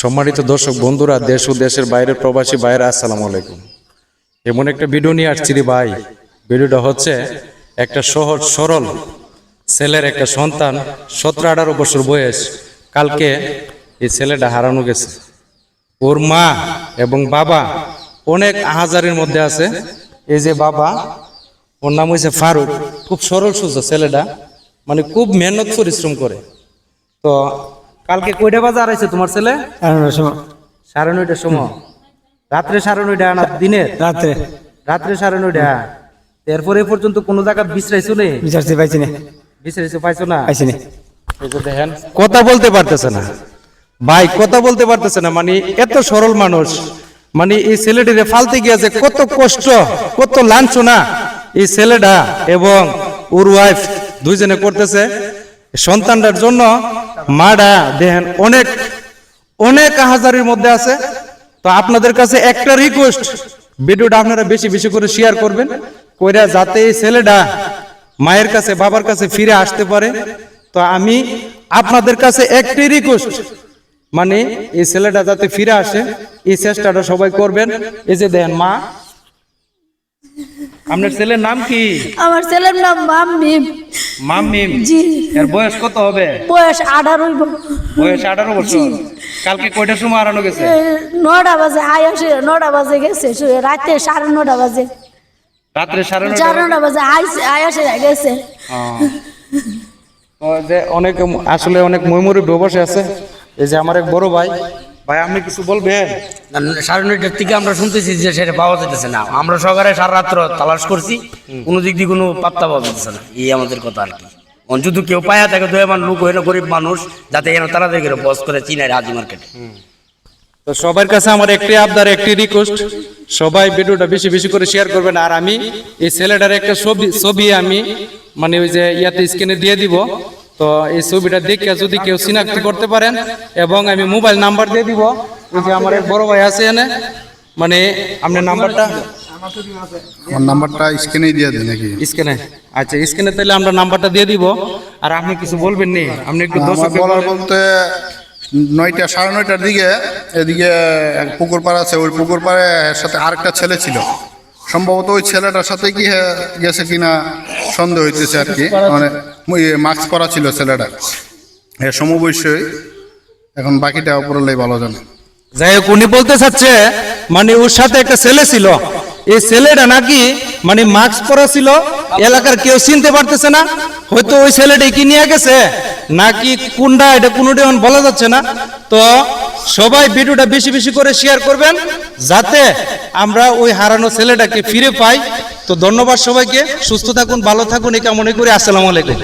সম্মানিত দর্শক বন্ধুরা, দেশ ও দেশের বাইরের প্রবাসী বাইরে আসসালামু আলাইকুম। এমন একটা ভিডিও নিয়ে আসছি রে ভাই। ভিডিওটা হচ্ছে একটা সহজ, সরল ছেলের একটা সন্তান, সতেরো আঠারো বছর বয়স। কালকে এই ছেলেটা হারানো গেছে। ওর মা এবং বাবা অনেক আহাজারের মধ্যে আছে। এই যে বাবা, ওর নাম হয়েছে ফারুক। খুব সরল সোজা ছেলেটা। মানে খুব মেহনত, পরিশ্রম করে। তো কালকে কয়টা বাজে আড়াইছে তোমার ছেলে? সাড়ে নয়টার সময়। রাত্রে সাড়ে নয়টা না দিনে? রাত্রে। রাত্রে সাড়ে নয়টা। এরপরে এ পর্যন্ত কোনো জায়গা বিশ্রাইছো নেই বিচারতে পাইছি না। বিশ্রাইছো পাইছো না? পাইছি না। দেখেন। কথা বলতে পারতেছে না। ভাই কথা বলতে পারতেছে না। মানে এত সরল মানুষ। মানে এই ছেলেটিরে ফালতে গিয়ে যে কত কষ্ট কত লাঞ্ছনা। এই ছেলেটা এবং ওর ওয়াইফ দুইজনে করতেছে। সন্তানটার জন্য মাডা, দেখেন, অনেক অনেক হাজারের মধ্যে আছে। তো আপনাদের কাছে একটা রিকোয়েস্ট ভিডিওটা আপনারা বেশি বেশি করে শেয়ার করবেন, কইরা যাতে এই ছেলেটা মায়ের কাছে, বাবার কাছে ফিরে আসতে পারে। তো আমি আপনাদের কাছে একটাই রিকোয়েস্ট মানে এই ছেলেটা যাতে ফিরে আসে, এই চেষ্টাটা সবাই করবেন। এই যে দেন মা। আপনার ছেলের নাম কি? আমার ছেলের নাম মাম্মিম মামিম জি। এর বয়স কত হবে? বয়স আঠারোই বয়স আঠারো বছর। কালকে কয়টার সময় হারানো গেছে? নটা বাজে আয় আসে নটা বাজে গেছে রাতে সাড়ে নটা বাজে। রাত্রে সাড়ে সাড়ে নটা বাজে আইসে আয় আসে গেছে। যে অনেক আসলে অনেক ময়মুরি বসে আছে। এই যে আমার এক বড় ভাই ভাই আপনি কিছু বলবেন? সাড়ে নয়টার থেকে আমরা শুনতেছি যে সেটা পাওয়া যেতেছে না। আমরা সকালে সারা রাত্র তালাশ করছি কোনো দিক দিয়ে কোনো পাত্তা পাওয়া যেতেছে না। এই আমাদের কথা আর কি। যদি কেউ পায়া থাকে দু এমন লোক হইল গরিব মানুষ যাতে এনে তারা দেখে বস করে চিনাই হাজি মার্কেটে। তো সবার কাছে আমার একটি আবদার একটি রিকোয়েস্ট সবাই ভিডিওটা বেশি বেশি করে শেয়ার করবেন। আর আমি এই ছেলেটার একটা ছবি ছবি আমি মানে ওই যে ইয়াতে স্ক্রিনে দিয়ে দিব। তো এই ছবিটা দেখে যদি কেউ চিনাক্ত করতে পারেন এবং আমি মোবাইল নাম্বার দিয়ে দিব। যে আমার এক বড় ভাই আছে এনে মানে আপনার নাম্বারটা? আমার নাম্বারটা দিয়ে দিই নাকি? স্ক্রিনে। আচ্ছা স্ক্রিনে তাহলে আমরা নাম্বারটা দিয়ে দিব। আর আপনি কিছু বলবেন নি? আপনি একটু দর্শক বলার বলতে নয়টা সাড়ে নয়টার দিকে এদিকে এক পুকুর পাড় আছে। ওই পুকুর পাড়ে সাথে আরেকটা ছেলে ছিল। সম্ভবত ওই ছেলেটার সাথে কি গেছে কিনা সন্দেহ হইতেছে আর কি। মানে মাস্ক পরা ছিল ছেলেটা। হ্যাঁ সমবয়সই এখন বাকিটা উপরলেই ভালো জানে। যাই হোক, উনি বলতে চাচ্ছে মানে ওর সাথে একটা ছেলে ছিল। এই ছেলেটা নাকি মানে মাস্ক পরা ছিল, এলাকার কেউ চিনতে পারতেছে না। হয়তো ওই ছেলেটাই কি নিয়ে গেছে, নাকি কোনটা এটা কোনোটা এখন বলা যাচ্ছে না। তো সবাই ভিডিওটা বেশি বেশি করে শেয়ার করবেন, যাতে আমরা ওই হারানো ছেলেটাকে ফিরে পাই। তো ধন্যবাদ সবাইকে, সুস্থ থাকুন, ভালো থাকুন, এই কামনে করে। আসসালামু আলাইকুম।